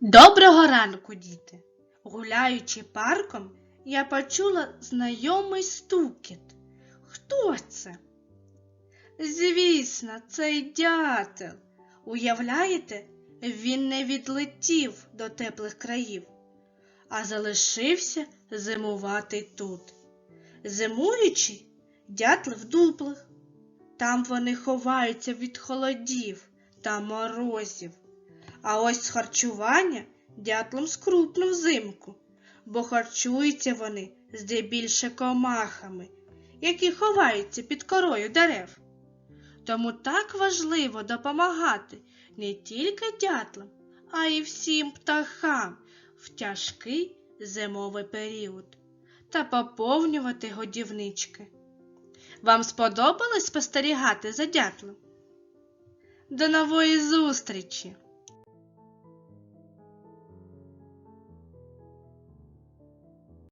Доброго ранку, діти! Гуляючи парком, я почула знайомий стукіт. Хто це? Звісно, цей дятел. Уявляєте, він не відлетів до теплих країв, а залишився зимувати тут. Зимуючи, дятли в дуплах. Там вони ховаються від холодів та морозів. А ось харчування дятлом скрутно взимку, бо харчуються вони здебільше комахами, які ховаються під корою дерев. Тому так важливо допомагати не тільки дятлам, а й всім птахам в тяжкий зимовий період та поповнювати годівнички. Вам сподобалось спостерігати за дятлом? До нової зустрічі!